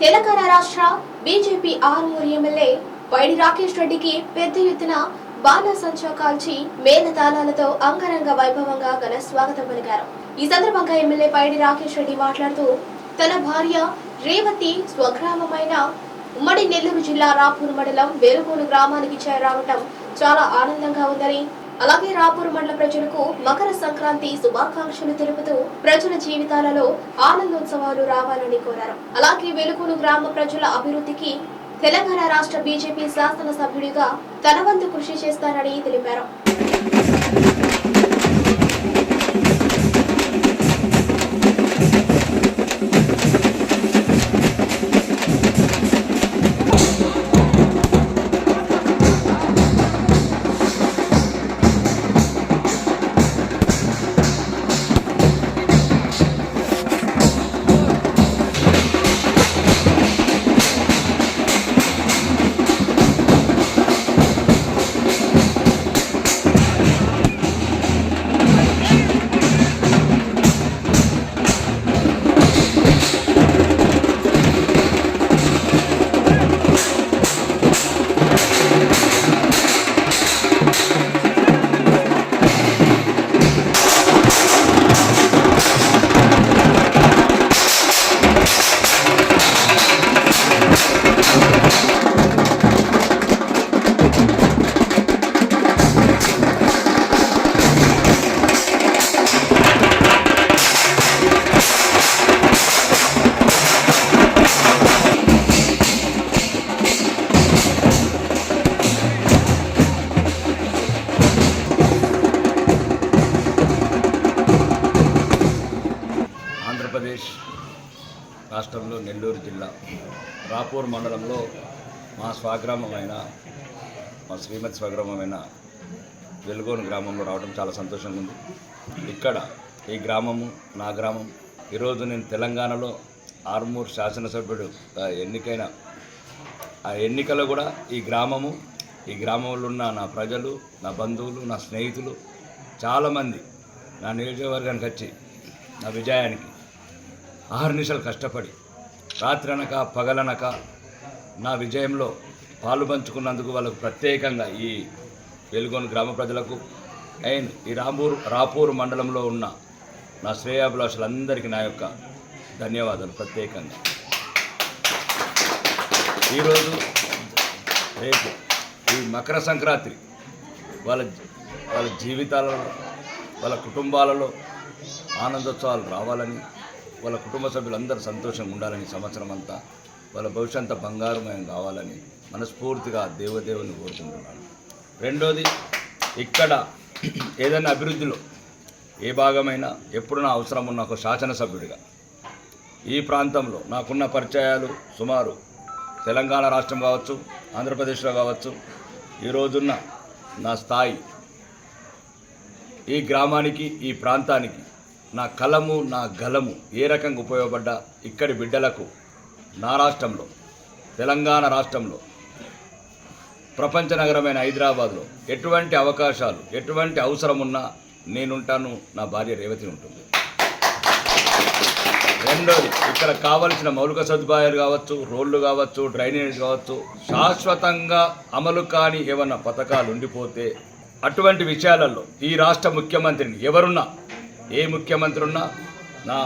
తెలంగాణ రాష్ట్ర BJP Armoor MLA Y D Rakesh రెడ్డికి పెద్ద ఎత్తున బాణసంచా కాల్చి మేళతాళాలతో అంగరంగ వైభవంగా ఘన స్వాగతం పలికారు. ఈ సందర్భంగా ఎమ్మెల్యే పైడి రాకేష్ రెడ్డి మాట్లాడుతూ తన భార్య రేవతి స్వగ్రామమైన ఉమ్మడి నెల్లూరు జిల్లా రాపూర్ మండలం వేలుగోలు గ్రామానికి చేరావటం చాలా ఆనందంగా ఉందని అలాగే రాపూర్ మండల ప్రజలకు మకర సంక్రాంతి శుభాకాంక్షలు తెలుపుతూ ప్రజల జీవితాలలో ఆనందోత్సవాలు రావాలని కోరారు. అలాగే వెలుగులు గ్రామ ప్రజల అభివృద్ధికి తెలంగాణ రాష్ట్ర బీజేపీ శాసన సభ్యుడిగా తన వంతు కృషి చేస్తానని తెలిపారు. ఆంధ్రప్రదేశ్ రాష్ట్రంలో నెల్లూరు జిల్లా రాపూర్ మండలంలో మా స్వగ్రామమైన మా శ్రీమతి స్వగ్రామమైన వెలుగోని గ్రామంలో రావడం చాలా సంతోషంగా ఉంది. ఇక్కడ ఈ గ్రామము నా గ్రామం. ఈరోజు నేను తెలంగాణలో ఆర్మూర్ శాసనసభ్యుడు ఎన్నికైన ఆ ఎన్నికలో కూడా ఈ గ్రామము ఈ గ్రామంలో ఉన్న నా ప్రజలు నా బంధువులు నా స్నేహితులు చాలామంది నా నియోజకవర్గానికి వచ్చి నా విజయానికి ఆహర్నిశలు కష్టపడి రాత్రనక పగలనక నా విజయంలో పాలు పంచుకున్నందుకు వాళ్ళకు ప్రత్యేకంగా ఈ వెలుగొని గ్రామ ప్రజలకు అండ్ ఈ రాంపూరు రాపూర్ మండలంలో ఉన్న నా శ్రేయాభిలాషులందరికీ నా యొక్క ధన్యవాదాలు ప్రత్యేకంగా. ఈరోజు రేపు ఈ మకర సంక్రాంతి వాళ్ళ వాళ్ళ జీవితాలలో వాళ్ళ కుటుంబాలలో ఆనందోత్సవాలు రావాలని వాళ్ళ కుటుంబ సభ్యులందరూ సంతోషంగా ఉండాలని సంవత్సరం అంతా వాళ్ళ భవిష్యత్ బంగారుమయం కావాలని మనస్ఫూర్తిగా దేవదేవుని కోరుకుంటున్నాను. రెండోది ఇక్కడ ఏదైనా అభివృద్ధిలో ఏ భాగమైనా ఎప్పుడు నా అవసరం ఉన్న ఒక శాసనసభ్యుడిగా. ఈ ప్రాంతంలో నాకున్న పరిచయాలు సుమారు తెలంగాణ రాష్ట్రం కావచ్చు ఆంధ్రప్రదేశ్లో కావచ్చు ఈరోజున్న నా స్థాయి ఈ గ్రామానికి ఈ ప్రాంతానికి నా కలము నా గలము ఏ రకంగా ఉపయోగపడ్డా ఇక్కడి బిడ్డలకు నా రాష్ట్రంలో తెలంగాణ రాష్ట్రంలో ప్రపంచ నగరమైన హైదరాబాద్లో ఎటువంటి అవకాశాలు ఎటువంటి అవసరం ఉన్నా నేనుంటాను నా భార్య రేవతి ఉంటుంది. రెండోది ఇక్కడ కావలసిన మౌలిక సదుపాయాలు కావచ్చు రోడ్లు కావచ్చు డ్రైనేజ్ కావచ్చు శాశ్వతంగా అమలు కాని ఏమన్నా పథకాలు ఉండిపోతే అటువంటి విషయాలలో ఈ రాష్ట్ర ముఖ్యమంత్రిని ఎవరున్నా ఏ ముఖ్యమంత్రి ఉన్నా నా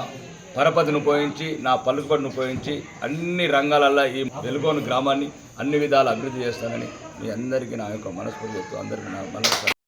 పరపతిని పోయించి నా పలుకుబడిని పోయించి అన్ని రంగాలలో ఈ వెలుగోని గ్రామాన్ని అన్ని విధాలు అభివృద్ధి చేస్తానని మీ అందరికీ నా యొక్క మనస్ఫూర్తి చెప్తూ అందరికీ నా మనస్ఫూర్తి